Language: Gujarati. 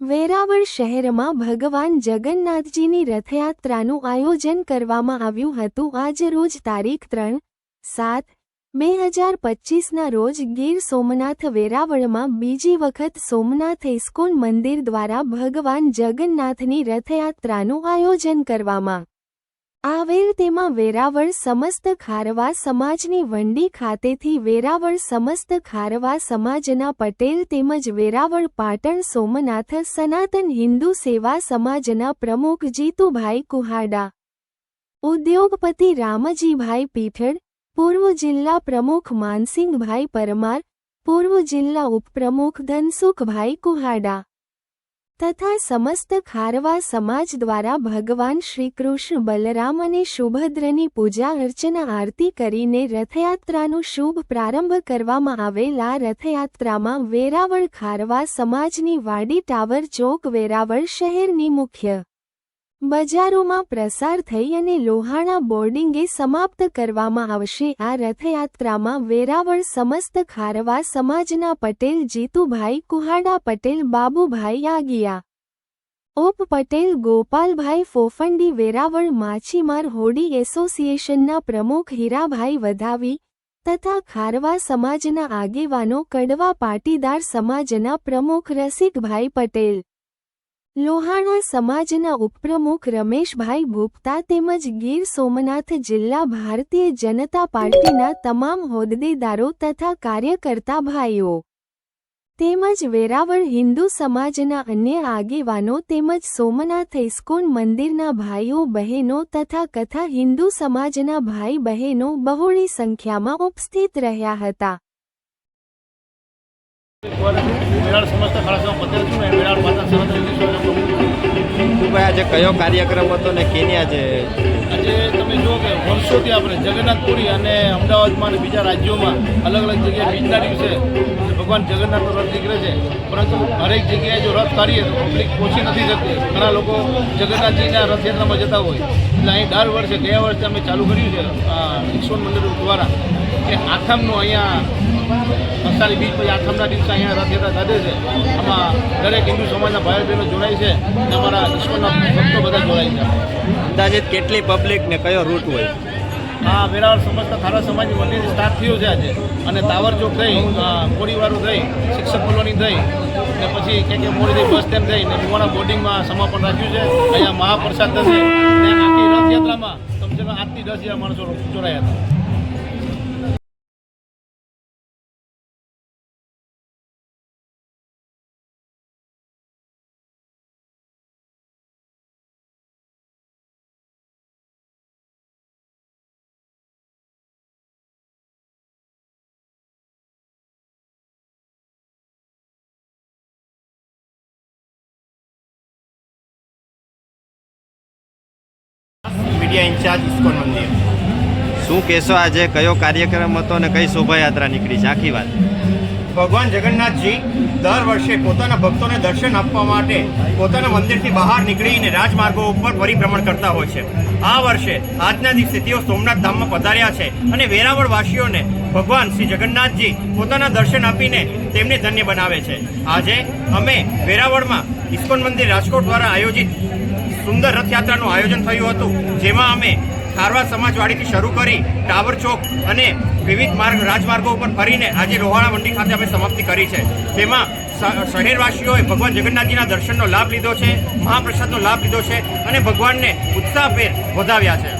વેરાવળ શહેરમાં ભગવાન જગન્નાથજીની રથયાત્રાનું આયોજન કરવામાં આવ્યું હતું. આજ રોજ તારીખ ત્રણ સાત બે હજાર પચીસના રોજ ગીર સોમનાથ વેરાવળમાં બીજી વખત સોમનાથ ઇસ્કોન મંદિર દ્વારા ભગવાન જગન્નાથની રથયાત્રાનું આયોજન કરવામાં આવેલ તેમાં વેરાવળ સમસ્ત ખારવા સમાજની વંડી ખાતેથી વેરાવળ સમસ્ત ખારવા સમાજના પટેલ તેમજ વેરાવળ પાટણ સોમનાથ સનાતન હિન્દુ સેવા સમાજના પ્રમુખ જીતુભાઈ કુહાડા. ઉદ્યોગપતિ રામજીભાઈ પીઠડ પૂર્વ જિલ્લા પ્રમુખ માનસિંહભાઈ પરમાર, પૂર્વ જિલ્લા ઉપપ્રમુખ ધનસુખભાઈ કુહાડા. તથા સમસ્ત ખારવા સમાજ દ્વારા ભગવાન શ્રીકૃષ્ણ બલરામ અને સુભદ્રની પૂજા અર્ચના આરતી કરીને રથયાત્રાનું શુભ પ્રારંભ કરવામાં આવેલા રથયાત્રામાં વેરાવળ ખારવા સમાજની વાડી ટાવર ચોક વેરાવળ શહેરની મુખ્ય બજારોમાં પ્રસાર થઈ અને લોહાણા બોર્ડિંગે સમાપ્ત કરવામાં આવશે. આ રથયાત્રામાં વેરાવળ સમસ્ત ખારવા સમાજના પટેલ, જીતુભાઈ કુહાડા પટેલ, બાબુભાઈ આગિયા, ઓપ પટેલ, ગોપાલભાઈ ફોફંડી, વેરાવળ માછીમાર હોડી એસોસિએશનના પ્રમુખ હીરાભાઈ વધાવી તથા ખારવા સમાજના આગેવાનો, કડવા પાટીદાર સમાજના પ્રમુખ રસિકભાઈ પટેલ. લોહાણા સમાજના ઉપપ્રમુખ રમેશભાઈ ભૂપતા તેમજ ગીર સોમનાથ જિલ્લા ભારતીય જનતા પાર્ટીના તમામ હોદ્દેદારો તથા કાર્યકર્તા ભાઈઓ, તેમજ વેરાવળ હિન્દુ સમાજના અન્ય આગેવાનો તેમજ સોમનાથ ઇસ્કોન મંદિરના ભાઈઓ બહેનો તથા કથા હિન્દુ સમાજના ભાઈ બહેનો બહોળી સંખ્યામાં ઉપસ્થિત રહ્યા હતા. વિરાળ સમસ્ત ખાલસા પટેલ છું ને વિરાળ માતા. ભાઈ આજે કયો કાર્યક્રમ હતો ને કેની આજે? આજે તમે જુઓ કે વર્ષોથી આપણે જગન્નાથપુરી અને અમદાવાદમાં અને બીજા રાજ્યોમાં અલગ અલગ જગ્યાએ બીજના દિવસે ભગવાન જગન્નાથનો રથ નીકળે છે. પરંતુ હરેક જગ્યાએ જો રથ કાઢીએ તો પબ્લિક ઓછી નથી શકતી. ઘણા લોકો જગન્નાથજીના રથયાત્રામાં જતા હોય. એટલે અહીં દર વર્ષે ગયા વર્ષે અમે ચાલુ કર્યું છે આ ઈશ્વર મંદિર દ્વારા. કે આથમનો અહીંયા અષાઢી બીજ પછી આથમના દિવસે અહીંયા રથયાત્રા કાઢે છે. આમાં દરેક હિન્દુ સમાજના ભાઈ બહેનો જોડાય છે અને અમારા ઈશ્વરના ભક્તો બધા જોડાય છે. અંદાજિત કેટલી પબ્લિક ને કયો રૂટ હોય? આ વેરાવળ સમસ્ત ખારા સમાજની મંદિર સ્ટાર્ટ થયું છે આજે. અને તાવર ચોક થઈ કોડીવાળું થઈ શિક્ષક કોલોની થઈ ને પછી કે કે મોડી બસ સ્ટેન્ડ થઈ ને મુવાણા બોર્ડિંગમાં સમાપન રાખ્યું છે. અહીંયા મહાપ્રસાદ થશે. ને આખી રથયાત્રામાં કમસે કમ આઠથી દસ હજાર માણસો જોડાયા હતા. મીડિયા ઇન્ચાર્જ ઇસ્કોન મંદિર. શું કહેશો આજે? કયો કાર્યક્રમ હતો અને કઈ શોભાયાત્રા નીકળી છે? આખી વાત. ભગવાન જગન્નાથજી દર વર્ષે પોતાના ભક્તોને દર્શન આપવા માટે પોતાના મંદિરથી બહાર નીકળીને રાજમાર્ગો ઉપર પરિભ્રમણ કરતા હોય છે. આ વર્ષે આજના દિવસે તેઓ સોમનાથ ધામમાં પધાર્યા છે અને વેરાવળ વાસીઓને ભગવાન શ્રી જગન્નાથજી પોતાના દર્શન આપીને તેમને ધન્ય બનાવે છે. આજે અમે વેરાવળમાં ઇસ્કોન મંદિર રાજકોટ દ્વારા આયોજિત સુંદર રથયાત્રાનું આયોજન થયું હતું, જેમાં અમે ખારવા સમાજવાડીથી શરૂ કરી ટાવર ચોક અને વિવિધ માર્ગ, રાજમાર્ગો ઉપર ફરીને આજે રોહાણા મંડી ખાતે અમે સમાપ્તિ કરી છે. તેમાં શહેરવાસીઓએ ભગવાન જગન્નાથજીના દર્શનનો લાભ લીધો છે, મહાપ્રસાદનો લાભ લીધો છે અને ભગવાનને ઉત્સાહભેર વધાવ્યા છે.